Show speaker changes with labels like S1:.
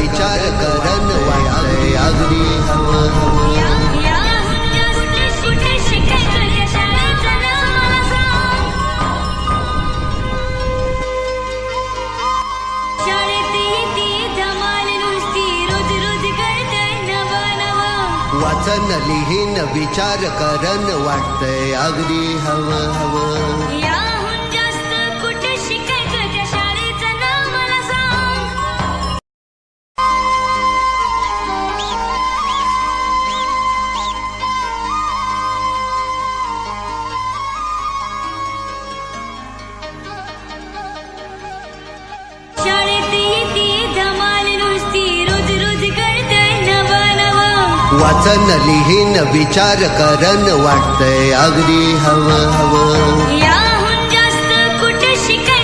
S1: विचार वाचन लिहिन विचार करन वाटतंय. अगदी हवं हवं. वाचन लिहीन विचार करण वाटतय. अगदी हवं हवं.
S2: याहून जास्त कुठे शिकाय